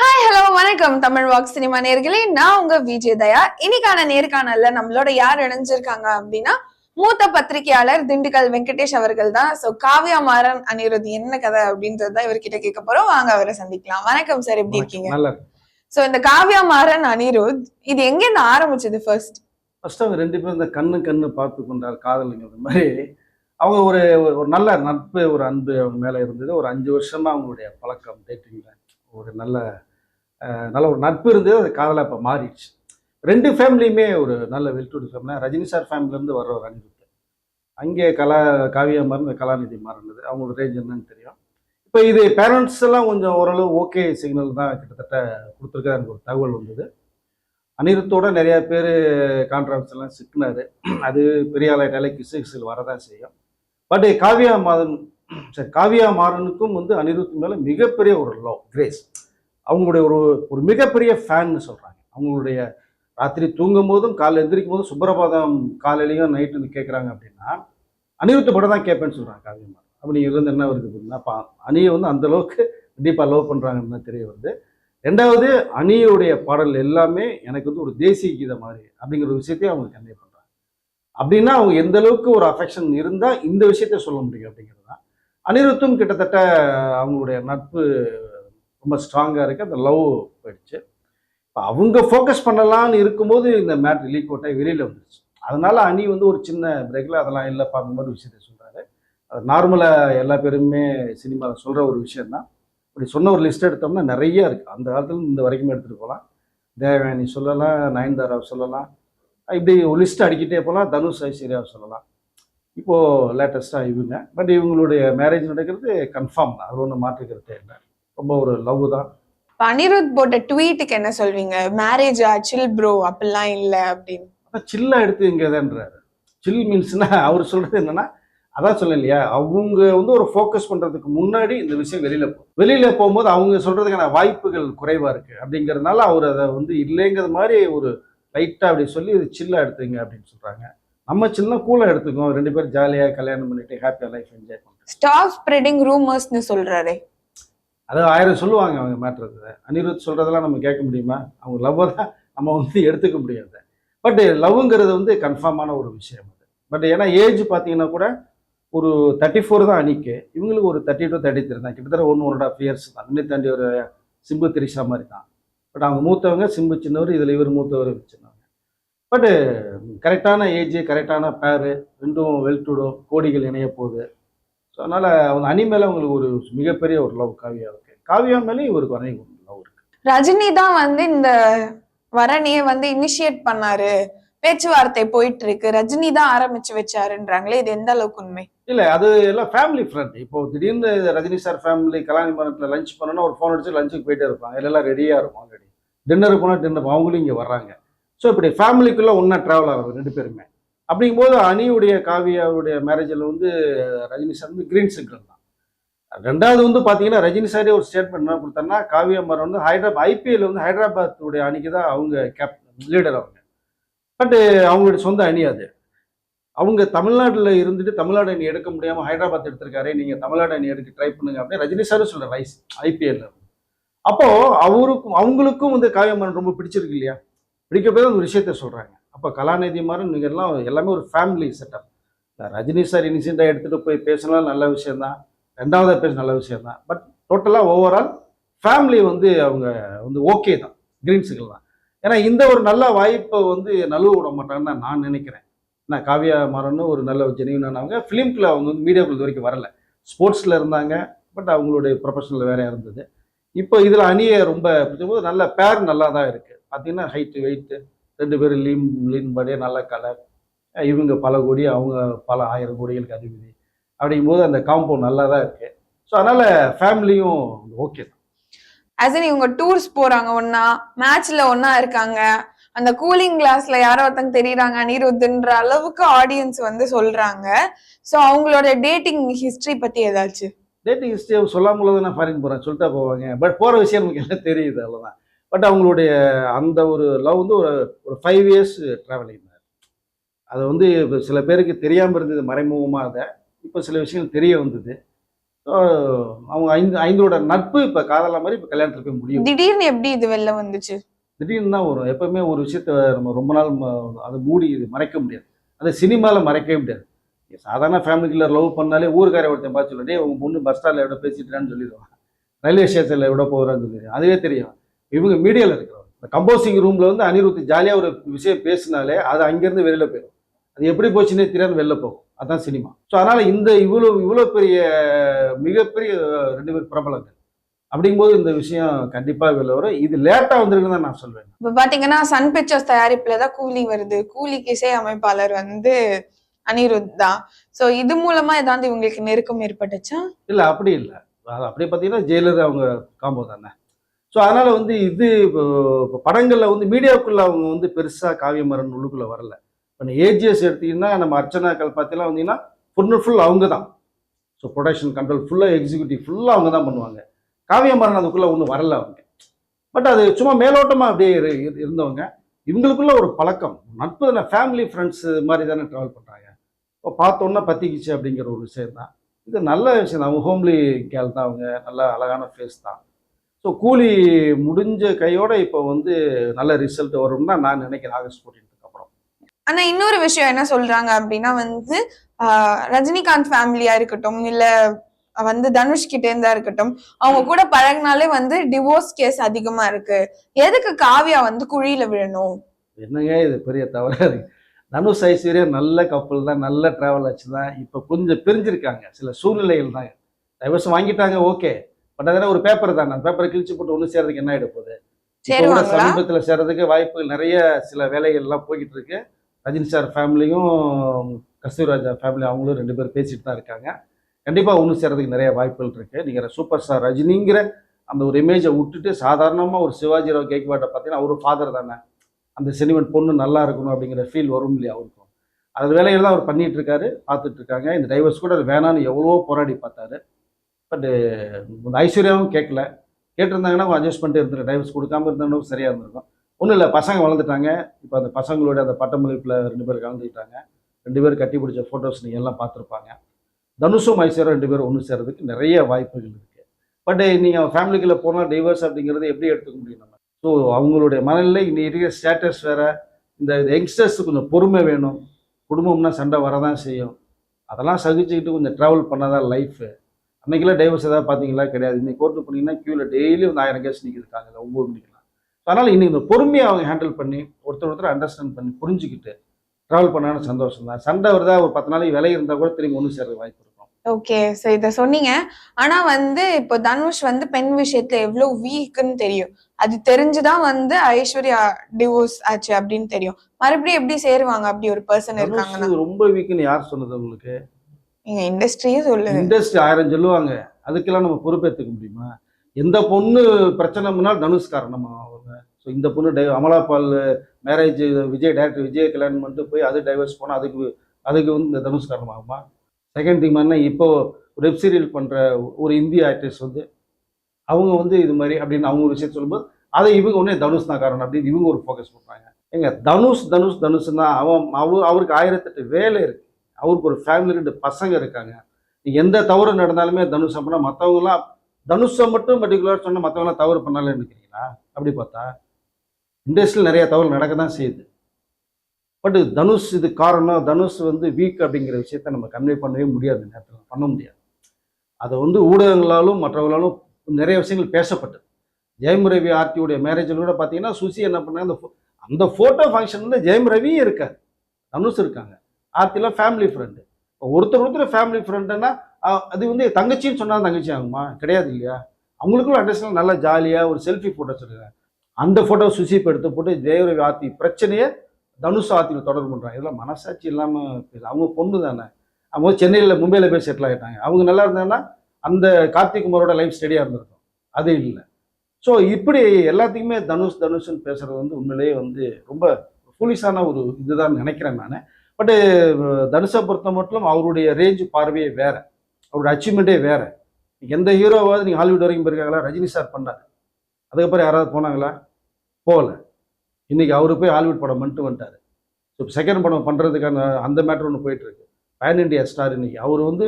Hi hello வணக்கம். Tamil walk cinema நேர்களே நான் உங்க விஜய் தயா. இன்னைக்கான நேர்காணல்ல நம்மளோட யார் இணைஞ்சிருக்காங்க அப்படின்னா மூத்த பத்திரிகையாளர் திண்டுக்கல் வெங்கடேஷ் அவர்கள் தான். சோ காவியா மாறன் அனிருத் என்ன கதை அப்படின்றது தான் இவர்கிட்ட கேட்க போறோம். வாங்க அவரை சந்திக்கலாம். வணக்கம் சார் எப்படி இருக்கீங்க? சோ இந்த காவியா மாறன் அனிருத் இது எங்க இருந்து ஆரம்பிச்சது ஃபர்ஸ்ட் ஃபர்ஸ்ட் அவங்க ரெண்டு பேரும் இந்த கண்ணு கண்ணு பார்த்து கொண்டார் காதலுங்கிறது மாதிரி. அவங்க ஒரு ஒரு நல்ல நட்பு ஒரு அன்பு அவங்க மேலே இருந்தது. ஒரு அஞ்சு வருஷமா அவங்களுடைய பழக்கம் டேட்டிங்ல ஒரு நல்ல நல்ல ஒரு நட்பு இருந்தது அது காதலாக இப்போ மாறிடுச்சு. ரெண்டு ஃபேமிலியுமே ஒரு நல்ல well to do family Rajini sir ஃபேமிலியிலேருந்து வர்ற ஒரு அனிருத் அங்கே கலா காவியா மாறன் கலாநிதி மாறினது அவங்களோட ரேஞ்ச் என்னன்னு தெரியும். இப்போ இது பேரண்ட்ஸ் எல்லாம் கொஞ்சம் ஓரளவு ஓகே சிக்னல் தான் கிட்டத்தட்ட கொடுத்துருக்க எனக்கு ஒரு தகவல் வந்தது. அனிருத்தோட நிறையா பேர் கான்ட்ராவர்ஸ் எல்லாம் சிக்கினாரு. அது பெரிய ஆளாயிட்டாலே கிசு கிசில் வரதான் செய்யும். பட் காவியா மாதன் சரி காவியா மாறனுக்கும் வந்து அனிருத் மேலே மிகப்பெரிய ஒரு லவ் கிரேஸ் அவங்களுடைய ஒரு ஒரு மிகப்பெரிய ஃபேன்னு சொல்கிறாங்க அவங்களுடைய ராத்திரி தூங்கும் போதும் காலை எந்திரிக்கும் போதும் சுப்பிரபாதம் காலையிலையும் நைட்டு வந்து கேட்குறாங்க அப்படின்னா அனிருத் படம் தான் கேட்பேன்னு சொல்கிறாங்க காவியமாக அப்படி இருந்து என்ன வருது அப்படின்னா பா அணியை வந்து அந்த அளவுக்கு லவ் பண்ணுறாங்கன்னு தான் தெரிய வருது. ரெண்டாவது அணியுடைய பாடல் எல்லாமே எனக்கு வந்து ஒரு தேசிய கீதம் மாதிரி அப்படிங்கிற ஒரு விஷயத்தையும் அவங்க கன்வே பண்ணுறாங்க அப்படின்னா அவங்க எந்த அளவுக்கு ஒரு அஃபெக்ஷன் இருந்தால் இந்த விஷயத்த சொல்ல முடியும் அப்படிங்கிறது தான் அனிருத்தும் கிட்டத்தட்ட அவங்களுடைய நட்பு ரொம்ப ஸ்ட்ராங்காக இருக்குது அந்த லவ் போயிடுச்சு. இப்போ அவங்க ஃபோக்கஸ் பண்ணலாம்னு இருக்கும்போது இந்த மேட் லீக் அவுட்டாக வெளியில் வந்துருச்சு. அதனால அணி வந்து ஒரு சின்ன பிரேக்கில் அதெல்லாம் இல்லை அந்த மாதிரி விஷயத்த சொல்கிறாரு அது நார்மலாக எல்லா பேருமே சினிமாவில் சொல்கிற ஒரு விஷயம் தான் இப்படி சொன்ன ஒரு லிஸ்ட் எடுத்தோம்னா நிறைய இருக்குது அந்த காலத்தில் இந்த வரைக்கும் எடுத்துகிட்டு போகலாம். தேவயானி சொல்லலாம் நயன்தாராவை சொல்லலாம். இப்படி ஒரு லிஸ்ட் அடிக்கிட்டே போகலாம். தனுஷ் ஐஸ்வர்யாவை சொல்லலாம். இப்போது லேட்டஸ்ட்டாக இவங்க. பட் இவங்களுடைய மேரேஜ் நடக்கிறது கன்ஃபார்ம் தான். அது ஒன்றும் மாற்றுக்கிறது இல்லை. ரொம்ப ஒரு லவ் தான். அனிருத் போட்ட ட்வீட்டுக்கு என்ன சொல்வீங்க? மேரேஜ் சில் ப்ரோ அப்படிலாம் இல்ல அப்படின்னு. ஆனால் சில்லாக எடுத்து இங்கேதான்றாரு சில் மீன்ஸ்னா அவர் சொல்கிறது என்னன்னா அதான் சொல்ல இல்லையா? அவங்க வந்து ஒரு ஃபோக்கஸ் பண்ணுறதுக்கு முன்னாடி இந்த விஷயம் வெளியில் போகும் வெளியில் போகும்போது அவங்க சொல்கிறதுக்கான வாய்ப்புகள் குறைவாக இருக்குது அப்படிங்கிறதுனால அவர் அதை வந்து இல்லைங்கிறது மாதிரி ஒரு லைட்டாக அப்படி சொல்லி இது சில்லாக எடுத்துங்க அப்படின்னு சொல்கிறாங்க நம்ம சின்ன கூலாக எடுத்துக்கோம் ரெண்டு பேரும் ஜாலியாக கல்யாணம் பண்ணிட்டு ஹாப்பியாக லைஃப் என்ஜாய் பண்ணுறோம் ஸ்டாப் ஸ்ப்ரெடிங் ரூமர்ஸ்னு சொல்றாரு. அதாவது ஆயிரம் சொல்லுவாங்க அவங்க மேட்ரத்தை அனிருத் சொல்கிறதெல்லாம் நம்ம கேட்க முடியுமா? அவங்க லவ்வை தான் நம்ம வந்து எடுத்துக்க முடியாது. பட் லவ்ங்கிறது வந்து கன்ஃபார்மான ஒரு விஷயம் அது. பட் ஏன்னா ஏஜ் பார்த்தீங்கன்னா கூட ஒரு தேர்ட்டி ஃபோர் தான் அணிக்கு. இவங்களுக்கு ஒரு தேர்ட்டி டூ தேர்ட்டி த்ரீ தான் கிட்டத்தட்ட ஒன்று ஒன் ஆஃப் இயர்ஸ் தான். இன்னும் தாண்டி ஒரு சிம்பு திரிஷா மாதிரி தான். பட் அவங்க மூத்தவங்க சிம்பு சின்னவர் இதில் இவர் மூத்தவர் சின்னவங்க. பட்டு கரெக்டான ஏஜ் கரெக்டான பேரு ரெண்டும் வெல்டுடும் கோடிகள் இணைய போகுது. ஸோ அதனால் அவங்க அணி மேலே அவங்களுக்கு ஒரு மிகப்பெரிய ஒரு லவ் காவியா இருக்கு. காவியா மேலே இவருக்கு அணை லவ் இருக்கு. ரஜினி தான் வந்து இந்த வரணியை வந்து இனிஷியேட் பண்ணாரு. பேச்சுவார்த்தை போயிட்டு இருக்கு ரஜினி தான் ஆரம்பிச்சு வச்சாருன்றாங்களே இது எந்த அளவுக்கு உண்மை? இல்லை அது எல்லாம் ஃபேமிலி ஃப்ரெண்ட் இப்போ திடீர்னு ரஜினி சார் ஃபேமிலி கலாணி மரத்தில் லஞ்ச் பண்ணோன்னா ஒரு ஃபோன் அடிச்சு லஞ்சுக்கு போயிட்டே இருப்பாங்க. எல்லாம் ரெடியாக இருக்கும் ஆல்ரெடி டின்னர் போனால் டின்னர் அவங்களும் இங்கே வர்றாங்க. ஸோ இப்படி ஃபேமிலிக்குள்ளே ஒன்றா ட்ராவல் ஆகுது ரெண்டு பேருமே. அப்படிங்கும்போது அணியுடைய காவியாவுடைய மேரேஜில் வந்து ரஜினி சார் வந்து கிரீன் சிக்னல் தான். ரெண்டாவது வந்து பார்த்தீங்கன்னா ரஜினி சாரே ஒரு ஸ்டேட்மெண்ட் என்ன கொடுத்தாருன்னா காவியா மரம் வந்து ஹைதராபாத் ஐபிஎல் வந்து ஹைதராபாத்துடைய அணிக்கு தான் அவங்க கேப் லீடர் அவங்க. பட்டு அவங்களுடைய சொந்த அணி அது. அவங்க தமிழ்நாட்டில் இருந்துட்டு தமிழ்நாடு அணி எடுக்க முடியாமல் ஹைதராபாத் எடுத்திருக்காரு நீங்கள் தமிழ்நாடு அணி எடுக்க ட்ரை பண்ணுங்க அப்படின்னு ரஜினி சாரும் சொல்கிறார் ரைஸ் ஐபிஎல்ல அப்போது அவருக்கும் அவங்களுக்கும் வந்து காவியம்மன் ரொம்ப பிடிச்சிருக்கு இல்லையா? பிடிக்க போய் அந்த ஒரு விஷயத்த சொல்கிறாங்க அப்போ கலாநிதி மாதிரி நீங்கள் எல்லாம் எல்லாமே ஒரு ஃபேமிலி செட்டப் ரஜினி சார் இனிஷியண்டாக எடுத்துகிட்டு போய் பேசினாலும் நல்ல விஷயந்தான் ரெண்டாவதாக பேச நல்ல விஷயம்தான். பட் டோட்டலாக ஓவரால் ஃபேமிலி வந்து அவங்க வந்து ஓகே தான். கிரீன் சிக்னல் தான். ஏன்னா இந்த ஒரு நல்ல வாய்ப்பை வந்து நழுவ விட மாட்டாங்கன்னு நான் நினைக்கிறேன். நான் காவியா மாறன்னு ஒரு நல்ல ஜெனியூனானவங்க ஃபிலிம்கில் அவங்க வந்து மீடியாக்குள்ள இது வரைக்கும் வரல. ஸ்போர்ட்ஸில் இருந்தாங்க பட் அவங்களுடைய ப்ரொஃபஷனல் வேறையாக இருந்தது. இப்போ இதில் அணியை ரொம்ப பிடிச்சபோது நல்ல பேர் நல்லா தான் இருக்குது பார்த்தீங்கன்னா ஹைட்டு வெயிட்டு ரெண்டு பேரும் லீன் லீன் பாடியே நல்ல கலர். இவங்க பல கோடி அவங்க பல ஆயிரம் கோடிகளுக்கு அதிபதி அப்படிங்கும்போது அந்த காம்பவுண்ட் நல்லா தான் இருக்குது ஸோ அதனால் ஃபேமிலியும் ஓகே தான். ஆஸ் இவங்க டூர்ஸ் போறாங்க ஒன்னா மேட்ச்ல ஒன்னா இருக்காங்க. அந்த கூலிங் கிளாஸ்ல யாரோ ஒருத்தங்க தெரியுறாங்க அனிருத்துன்ற அளவுக்கு ஆடியன்ஸ் வந்து சொல்றாங்க. சோ அவங்களோட டேட்டிங் ஹிஸ்டரி பத்தி ஏதாச்சும் டேட்டிங் ஹிஸ்ட்ரி சொல்லாமல் தான் நான் ஃபாரின் போகிறேன் சொல்லிட்டா போவாங்க. பட் போகிற விஷயம் நமக்கு எல்லாம் தெரியுது அவ்வளோதான் பட் அவங்களுடைய அந்த ஒரு லவ் வந்து ஒரு ஒரு ஃபைவ் இயர்ஸ் ட்ராவலிங் அது வந்து இப்போ சில பேருக்கு தெரியாமல் இருந்தது மறைமுகமாக அதை. இப்போ சில விஷயங்கள் தெரிய வந்தது. அவங்க ஐந்து ஐந்தோட நட்பு இப்போ காதலா மாதிரி இப்போ கல்யாணத்தில் போய் முடியும். திடீர்னு எப்படி இது வெளில வந்துச்சு? திடீர்னு தான் வரும். எப்பவுமே ஒரு விஷயத்த நம்ம ரொம்ப நாள் அதை மூடி இது மறைக்க முடியாது. அது சினிமாவில் மறைக்கவே முடியாது. சாதாரண ஃபேமிலிக்குள்ள லவ் பண்ணாலே ஊருக்கார ஒருத்தன் பார்த்து சொல்லிட்டு உங்க பொண்ணு பஸ் ஸ்டாண்டில் எவ்வளோ பேசிட்டுறான்னு சொல்லிடுவான். ரயில்வே ஸ்டேஷனில் எவ்வளோ போகிறான்னு சொல்லிடுவான். அதுவே தெரியும். இவங்க மீடியாவில் இருக்கிறவங்க. இந்த கம்போசிங் ரூமில் வந்து அனிருத் ஜாலியாக ஒரு விஷயம் பேசினாலே அது அங்கேருந்து வெளியில் போயிடும் அது எப்படி போச்சுன்னே தெரியாது வெளில போகும். அதான் சினிமா ஸோ அதனால் இந்த இவ்வளோ இவ்வளோ பெரிய மிகப்பெரிய ரெண்டு பேர் பிரபலங்கள். அப்படிங்கும்போது இந்த விஷயம் கண்டிப்பாக வெளில வரும். இது லேட்டாக வந்திருக்குன்னு தான் நான் சொல்வேன். இப்ப பாத்தீங்கன்னா சன் பிக்சர்ஸ் தயாரிப்புல தான் கூலி வருது. கூலிக்கு இசை அமைப்பாளர் வந்து அனிருத் தான். சோ இது மூலமா ஏதாவது இவங்களுக்கு நெருக்கம் ஏற்பட்டுச்சா? இல்லை அப்படி இல்லை. அது அப்படி பார்த்தீங்கன்னா ஜெயிலர் அவங்க காம்போ தானே. ஸோ அதனால் வந்து இது இப்போ படங்களில் வந்து மீடியாவுக்குள்ள அவங்க வந்து பெருசாக காவியமரன் உள்ளுக்குள்ளே வரல. இப்போ ஏஜிஎஸ் எடுத்தீங்கன்னா நம்ம அர்ச்சனாக்கள் பார்த்தீங்கன்னா வந்தீங்கன்னா ஃபுல் அண்ட் ஃபுல் அவங்க தான் ஸோ ப்ரொடக்ஷன் கண்ட்ரோல் ஃபுல்லாக எக்ஸிக்யூட்டிவ் ஃபுல்லாக அவங்க தான் பண்ணுவாங்க. காவியமரன் அதுக்குள்ளே ஒன்றும் வரல அவங்க. பட் அது சும்மா மேலோட்டமாக அப்படியே இரு- இரு- இருந்தவங்க. இவங்களுக்குள்ள ஒரு பழக்கம். நட்பு தானே ஃபேமிலி ஃப்ரெண்ட்ஸ் மாதிரி தானே ட்ராவல் பண்ணுறாங்க இப்போ பார்த்தோன்னா பத்திக்கிச்சு அப்படிங்கிற ஒரு விஷயம் தான் இது நல்ல விஷயம் தான் அவங்க ஹோம்லி கேள் தான் அவங்க. நல்ல அழகான ஃபேஸ் தான். ஸோ கூலி முடிஞ்ச கையோட இப்போ வந்து நல்ல ரிசல்ட் வரும்னு நான் நினைக்கிறேன் ஆகஸ்ட் ஃபோர்டீன்த்துக்கு அப்புறம். ஆனா இன்னொரு விஷயம் என்ன சொல்றாங்க அப்படின்னா வந்து ரஜினிகாந்த் ஃபேமிலியா இருக்கட்டும் இல்ல வந்து தனுஷ் கிட்ட இருந்தா இருக்கட்டும் அவங்க கூட பழகினாலே வந்து டிவோர்ஸ் கேஸ் அதிகமா இருக்கு. எதுக்கு காவியா வந்து குழியில விழணும்? என்னங்க இது பெரிய தவறாக இருக்கு? தனுஷ் ஐஸ்வர்யா நல்ல கப்பல் தான் நல்ல ட்ராவல் ஆச்சு தான் இப்போ கொஞ்சம் பிரிஞ்சிருக்காங்க. சில சூழ்நிலைகள் தான். டைவர்ஸ் வாங்கிட்டாங்க ஓகே பட் அதெல்லாம் ஒரு பேப்பர் தானே. அந்த பேப்பரை கிழிச்சு போட்டு ஒன்று சேர்றதுக்கு என்ன ஆகிட போகுது கூட சமீபத்தில் சேர்றதுக்கு வாய்ப்புகள் நிறைய சில வேலைகள்லாம் போய்கிட்டு இருக்கு ரஜினி சார் ஃபேமிலியும் கஸ்தூராஜா ஃபேமிலி அவங்களும் ரெண்டு பேரும் பேசிட்டு தான் இருக்காங்க. கண்டிப்பாக ஒன்று சேர்றதுக்கு நிறைய வாய்ப்புகள் இருக்கு. நீங்கள் சூப்பர் ஸ்டார் ரஜினிங்கிற அந்த ஒரு இமேஜை விட்டுட்டு சாதாரணமாக ஒரு சிவாஜி ராவ் கேக்வாட்டை பார்த்தீங்கன்னா அவர் ஃபாதர் தானே. அந்த செனிமெண்ட் பொண்ணு நல்லா இருக்கணும் அப்படிங்கிற ஃபீல் வரும் இல்லையா அவருக்கும். அது தான் அவர் பண்ணிட்டு இருக்காரு பார்த்துட்டு இருக்காங்க. இந்த டைவர்ஸ் கூட அது வேணான்னு எவ்வளவோ போராடி பார்த்தாரு. பட்டு ஐஸ்வர்யாவும் கேட்கல கேட்டிருந்தாங்கன்னா அட்ஜஸ்ட் பண்ணிட்டு இருந்துட்டு டைவர்ஸ் கொடுக்காம இருந்தாலும் சரியாக இருந்திருக்கும். ஒன்றும் இல்லை பசங்க வளர்ந்துட்டாங்க. இப்போ அந்த பசங்களோட அந்த பட்டமளிப்பில் ரெண்டு பேர் கலந்துக்கிட்டாங்க. ரெண்டு பேரும் கட்டி பிடிச்ச ஃபோட்டோஸ் நீங்கள் எல்லாம் பார்த்துருப்பாங்க. தனுஷும் ஐஸ்வர்யா ரெண்டு பேரும் ஒன்று சேர்றதுக்கு நிறைய வாய்ப்புகள் இருக்குது பட் நீங்கள் ஃபேமிலிக்குள்ளே போனால் டைவர்ஸ் அப்படிங்கிறது எப்படி எடுத்துக்க முடியும் நம்ம? ஸோ அவங்களுடைய மனநிலை இன்னைக்கு இருக்கிற ஸ்டேட்டஸ் வேறு. இந்த யங்ஸ்டர்ஸ் கொஞ்சம் பொறுமை வேணும். குடும்பம்னா சண்டை வரதான் செய்யும். அதெல்லாம் சகிச்சுக்கிட்டு கொஞ்சம் ட்ராவல் பண்ணாதான் லைஃபு அன்னைக்கெல்லாம் டைவர்ஸ் ஏதாவது பார்த்தீங்களா? கிடையாது. இன்னைக்கு கோர்ட்டு போனீங்கன்னா க்யூவில் டெய்லி வந்து ஆயிரம் கேஸ் நிற்கிது காலையில் ஒம்பது மணிக்கெல்லாம். அதனால் இன்னைக்கு இந்த பொறுமையை அவங்க ஹேண்டில் பண்ணி ஒருத்தர் ஒருத்தர் அண்டர்ஸ்டாண்ட் பண்ணி புரிஞ்சுக்கிட்டு ட்ராவல் பண்ணாலும் சந்தோஷம் தான் சண்டை வருதா? ஒரு பத்து நாளைக்கு விலை இருந்தால் கூட திரும்பி ஒன்று சேர்ற வாய்ப்பு இருக்கும். ஓகே சோ இத சொன்னீங்க. ஆனா வந்து இப்போ தனுஷ் வந்து பெண் விஷயத்துல எவ்வளவு வீக்குன்னு தெரியும். அது தெரிஞ்சுதான் வந்து ஐஸ்வர்யா டிவோர்ஸ் ஆச்சு அப்படின்னு தெரியும். மறுபடியும் எப்படி சேருவாங்க? அப்படி ஒரு பர்சன் இருக்காங்கன்னா? தனுஷ் ரொம்ப வீக்குன்னு யார் சொன்னது உங்களுக்கு? நீங்க இண்டஸ்ட்ரியே சொல்லுங்க. இண்டஸ்ட்ரி ஆயிரம் சொல்லுவாங்க. அதுக்கெல்லாம் நம்ம பொறுப்பேற்றுக்க முடியுமா? எந்த பொண்ணு பிரச்சனை முன்னால் தனுஷ் காரணமா அவங்க ஸோ இந்த பொண்ணு டை அமலாபால் மேரேஜ் விஜய் டேரக்டர் விஜய் கல்யாணம் பண்ணிட்டு போய் அது டைவர்ஸ் போனால் அதுக்கு அதுக்கு வந்து இந்த தனுஷ் காரணமாகுமா? செகண்ட் திங் என்ன இப்போ வெப் சீரியல் பண்ணுற ஒரு இந்திய ஆக்ட்ரஸ் வந்து அவங்க வந்து இது மாதிரி அப்படின்னு அவங்க ஒரு விஷயம் சொல்லும்போது அதை இவங்க உடனே தனுஷ் தான் காரணம் அப்படின்னு இவங்க ஒரு ஃபோக்கஸ் பண்ணுறாங்க ஏங்க தனுஷ் தனுஷ் தனுஷ்னா அவன் அவ அவருக்கு ஆயிரத்தெட்டு வேலை இருக்கு. அவருக்கு ஒரு ஃபேமிலி ரெண்டு பசங்க இருக்காங்க. எந்த தவறு நடந்தாலுமே தனுஷ் அப்படின்னா மற்றவங்களாம் தனுஷை மட்டும் பர்டிகுலர் சொன்னால் மற்றவங்களாம் தவறு பண்ணாலும் நினைக்கிறீங்களா? அப்படி பார்த்தா இண்டஸ்ட்ரியில் நிறைய தவறு நடக்க தான் செய்யுது. பட் தனுஷ் இது காரணம் தனுஷ் வந்து வீக் அப்படிங்கிற விஷயத்த நம்ம கன்வே பண்ணவே முடியாது நேரத்தில் பண்ண முடியாது. அதை வந்து ஊடகங்களாலும் மற்றவர்களாலும் நிறைய விஷயங்கள் பேசப்பட்டது. ஜெயம் ரவி ஆர்த்தியுடைய மேரேஜில் கூட பார்த்தீங்கன்னா சுசி என்ன பண்ணாங்க அந்த ஃபோ அந்த ஃபோட்டோ ஃபங்க்ஷன் வந்து ஜெயம் ரவியும் இருக்காரு. தனுஷ் இருக்காங்க. ஆர்த்திலாம் ஃபேமிலி ஃப்ரெண்டு ஒருத்தர் ஒருத்தர் ஃபேமிலி ஃப்ரெண்டுன்னா அது வந்து தங்கச்சின்னு சொன்னால் தங்கச்சி ஆகுமா? கிடையாது இல்லையா? அவங்களுக்குள்ள அண்டர்ஸ்டாண்ட் நல்லா ஜாலியாக ஒரு செல்ஃபி ஃபோட்டோ சொல்லுறாங்க அந்த ஃபோட்டோ சுசி எடுத்து போட்டு ஜெயரவி ஆர்த்தி பிரச்சனையை தனுஷ் ஆர்த்தியில் தொடர்பு பண்ணுறாங்க இதெல்லாம் மனசாட்சி இல்லாமல் அவங்க பொண்ணு தானே. அவங்க சென்னையில் மும்பையில் போய் செட்டில் ஆகிட்டாங்க அவங்க நல்லா இருந்தாங்கன்னா அந்த கார்த்திக் குமாரோட லைஃப் ஸ்டடியாக இருந்திருக்கும். அது இல்லை. ஸோ இப்படி எல்லாத்துக்குமே தனுஷ் தனுஷ்னு பேசுறது வந்து உண்மையிலேயே வந்து ரொம்ப ஃபுலிஷான ஒரு இதுதான் நினைக்கிறேன் நான். பட்டு uh, தனுஷை பொறுத்த மட்டும் அவருடைய ரேஞ்ச் பார்வையே வேற. அவருடைய அச்சீவ்மெண்ட்டே வேற. எந்த ஹீரோவாவது நீங்கள் ஹாலிவுட் வரைக்கும் போயிருக்காங்களா? ரஜினி சார் பண்ணார். அதுக்கப்புறம் யாராவது போனாங்களா? போகல இன்றைக்கி அவரு போய் ஹாலிவுட் படம் பண்ணிட்டு வந்துட்டார். ஸோ செகண்ட் படம் பண்ணுறதுக்கான அந்த மேட்ரு ஒன்று போயிட்டுருக்கு பேன் இண்டியா ஸ்டார் இன்னைக்கு. அவர் வந்து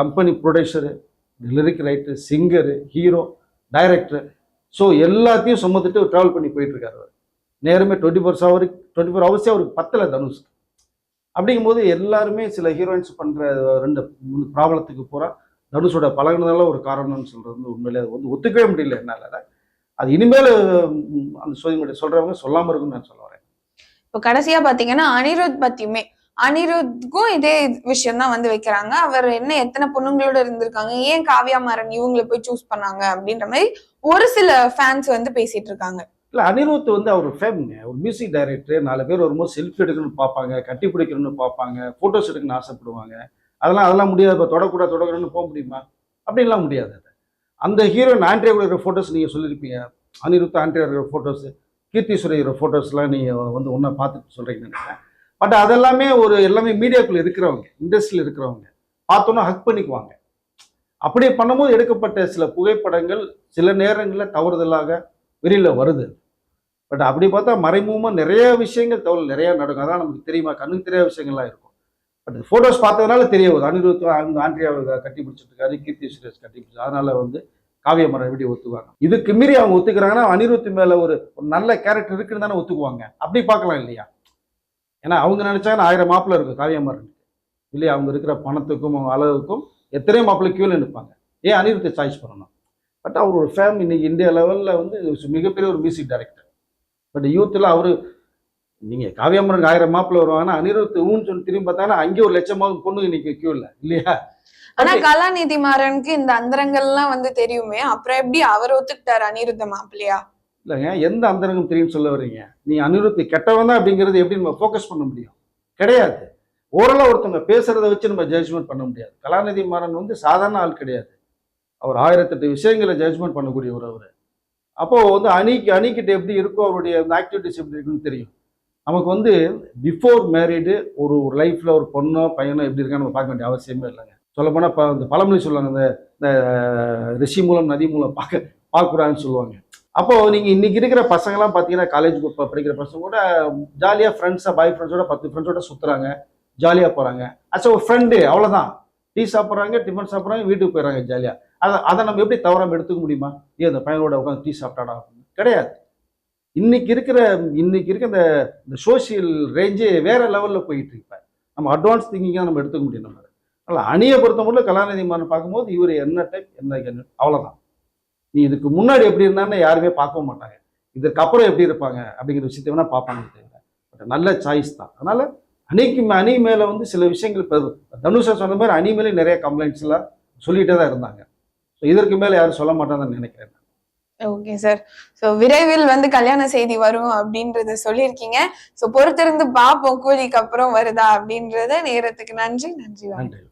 company producer lyric writer singer hero director so எல்லாத்தையும் சுமந்துட்டு ட்ராவல் பண்ணி போயிட்டுருக்காரு அவர். நேரமே twenty four hour twenty four ஹவர்ஸே அவருக்கு பத்தல தனுஷ்க்கு. அப்படிங்கும்போது எல்லாருமே சில ஹீரோயின்ஸ் பண்ணுற ரெண்டு மூணு ப்ராப்ளத்துக்கு பூரா தனுஷோட பழகினதால ஒரு காரணம்னு சொல்கிறது வந்து உண்மையிலே அது வந்து ஒத்துக்கவே முடியல என்னால். அது இனிமேல் அந்த சோதிமுறை சொல்றவங்க சொல்லாமல் இருக்குன்னு நான் சொல்ல வரேன். இப்போ கடைசியா பார்த்தீங்கன்னா அனிருத் பற்றியுமே அனிருத்துக்கும் இதே விஷயம் தான் வந்து வைக்கிறாங்க. அவர் என்ன எத்தனை பொண்ணுங்களோட இருந்திருக்காங்க ஏன் காவியா மாறன் இவங்களை போய் சூஸ் பண்ணாங்க அப்படின்ற மாதிரி ஒரு சில ஃபேன்ஸ் வந்து பேசிட்டு இருக்காங்க. இல்லை அனிருத் வந்து அவர் ஃபேம்ங்க ஒரு மியூசிக் டைரக்டர் நாலு பேர் வரும்போது செல்ஃபி எடுக்கணும்னு பார்ப்பாங்க கட்டி பிடிக்கணும்னு பார்ப்பாங்க ஃபோட்டோஸ் எடுக்கணும்னு ஆசைப்படுவாங்க. அதெல்லாம் அதெல்லாம் முடியாது இப்போ தொடக்கூடாது தொடக்கூடாதுன்னு போக முடியுமா? அப்படின்லாம் முடியாது அது. அந்த ஹீரோயின் ஆண்ட்ரியா கூட இருக்கிற ஃபோட்டோஸ் நீங்கள் சொல்லியிருப்பீங்க அனிருத் ஆண்ட்ரியா இருக்கிற ஃபோட்டோஸ் கீர்த்தி ஃபோட்டோஸ்லாம் நீங்கள் வந்து ஒன்றா பார்த்துட்டு சொல்கிறீங்கன்னு நினைக்கிறேன். பட் அதெல்லாமே ஒரு எல்லாமே மீடியாக்குள்ளே இருக்கிறவங்க இண்டஸ்ட்ரியில் இருக்கிறவங்க. பார்த்தோன்னா ஹக் பண்ணிக்குவாங்க. அப்படி பண்ணும்போது எடுக்கப்பட்ட சில புகைப்படங்கள் சில நேரங்களில் தவறுதலாக வெளியில் வருது. பட் அப்படி பார்த்தா மறைமுகமாக நிறைய விஷயங்கள் தவறு நிறையா நடக்கும். அதான் நமக்கு தெரியுமா? கண்ணுக்கு தெரியாத விஷயங்கள்லாம் இருக்கும். பட் ஃபோட்டோஸ் பார்த்ததுனால தெரிய வருது. அனிருத் அந்த ஆண்ட்ரியாவை கட்டி பிடிச்சிட்டு இருக்காரு கீர்த்தி சுரேஷ் கட்டி பிடிச்சி அதனால வந்து காவிய மரம் எப்படி ஒத்துக்குவாங்க. இதுக்கு மீறி அவங்க ஒத்துக்கிறாங்கன்னா அனிருத் மேலே ஒரு ஒரு நல்ல கேரக்டர் இருக்குன்னு தானே ஒத்துக்குவாங்க. அப்படி பார்க்கலாம் இல்லையா? ஏன்னா அவங்க நினைச்சாங்கன்னா ஆயிரம் மாப்பிள இருக்கும் காவிய மரம் இல்லையா? அவங்க இருக்கிற பணத்துக்கும் அவங்க அளவுக்கும் எத்தனையோ மாப்பிள்ளை கியூவில் நிற்பாங்க ஏன் அனிருத்தை சாய்ஸ் பண்ணணும்? பட் அவர் ஒரு ஃபேம் இன்னைக்கு இந்தியா லெவலில் வந்து மிகப்பெரிய ஒரு மியூசிக் டைரக்டர் பட் யூத்தில் அவர் நீங்கள் காவியம்மனுக்கு ஆயிரம் மாப்பிள்ளை வருவாங்கன்னா அனிருத் ஊன்னு சொல்லி திரும்பி பார்த்தாங்கன்னா அங்கே ஒரு லட்சமாவது பொண்ணுங்க நிற்க கியூ இல்லை இல்லையா? ஆனா கலாநிதி மாறனுக்கு இந்த அந்தரங்கள்லாம் வந்து தெரியுமே. அப்புறம் எப்படி அவர் ஒத்துக்கிட்டாரு அனிருத்த மாப்பிள்ளையா? இல்லைங்க எந்த அந்தரங்கம் தெரியும் சொல்ல வர்றீங்க? நீ அனிருத் கெட்டவன் தான் அப்படிங்கிறது எப்படி நம்ம ஃபோக்கஸ் பண்ண முடியும்? கிடையாது. ஓரளவு ஒருத்தவங்க பேசுறத வச்சு நம்ம ஜட்ஜ்மெண்ட் பண்ண முடியாது. கலாநிதி மாறன் வந்து சாதாரண ஆள் கிடையாது. அவர் ஆயிரத்தெட்டு விஷயங்களை ஜட்ஜ்மெண்ட் பண்ணக்கூடியவர் அவர். அப்போது வந்து அணிக்கு அணிக்கிட்ட எப்படி இருக்கோ அவருடைய அந்த ஆக்டிவிட்டிஸ் எப்படி இருக்குன்னு தெரியும். நமக்கு வந்து பிஃபோர் மேரீடு ஒரு ஒரு லைஃப்பில் ஒரு பொண்ணோ பையனோ எப்படி இருக்கான்னு நம்ம பார்க்க வேண்டிய அவசியமே இல்லைங்க. சொல்லப்போனால் இப்போ இந்த பழமொழி சொல்லுவாங்க இந்த இந்த ரிஷி மூலம் நதி மூலம் பார்க்க பார்க்கக்கூடாதுன்னு சொல்லுவாங்க. அப்போது நீங்கள் இன்றைக்கி இருக்கிற பசங்களாம் பார்த்தீங்கன்னா காலேஜ் படிக்கிற பசங்க கூட ஜாலியாக ஃப்ரெண்ட்ஸாக பாய் ஃப்ரெண்ட்ஸோட பத்து ஃப்ரெண்ட்ஸோட சுற்றுறாங்க ஜாலியாக போகிறாங்க அச்சா ஒரு ஃப்ரெண்டு அவ்வளோதான் டீ சாப்பிட்றாங்க டிஃபன் சாப்பிட்றாங்க வீட்டுக்கு போயிடுறாங்க ஜாலியாக அதை அதை நம்ம எப்படி தவறாமல் எடுத்துக்க முடியுமா? ஏன் அந்த பையனோட உட்காந்து டீ சாப்பிட்டாடா அப்படின்னு. கிடையாது. இன்னைக்கு இருக்கிற இன்னைக்கு இருக்கிற இந்த இந்த சோஷியல் ரேஞ்சே வேற லெவலில் போயிட்டு இருப்பேன் நம்ம அட்வான்ஸ் திங்கிங்காக நம்ம எடுத்துக்க முடியும் நம்ம அதனால் அணியை பொறுத்த மட்டும் கலாநிதி மாறன் பார்க்கும்போது இவர் என்ன டைப் என்ன அவ்வளோதான் நீ இதுக்கு முன்னாடி எப்படி இருந்தான்னு யாருமே பார்க்கவும் மாட்டாங்க. இதற்கு எப்படி இருப்பாங்க அப்படிங்கிற விஷயத்தை வேணால் பார்ப்பாங்க தவிர பட் நல்ல சாய்ஸ் தான். அதனால் அணிக்கு மே- அணி மேலே வந்து சில விஷயங்கள் தனுஷா சொன்ன மாதிரி அணி மேலே நிறைய கம்ப்ளைண்ட்ஸ் எல்லாம் தான் இருந்தாங்க. ஸோ இதற்கு மேலே யாரும் சொல்ல மாட்டாங்கன்னு நினைக்கிறேன். ஓகே சார் சோ விரைவில் வந்து கல்யாண செய்தி வரும் அப்படின்றத சொல்லியிருக்கீங்க. சோ பொறுத்திருந்து பார்ப்போம் கூலிக்கு அப்புறம் வருதா அப்படின்றத. நேரத்துக்கு நன்றி நன்றி. நன்றி.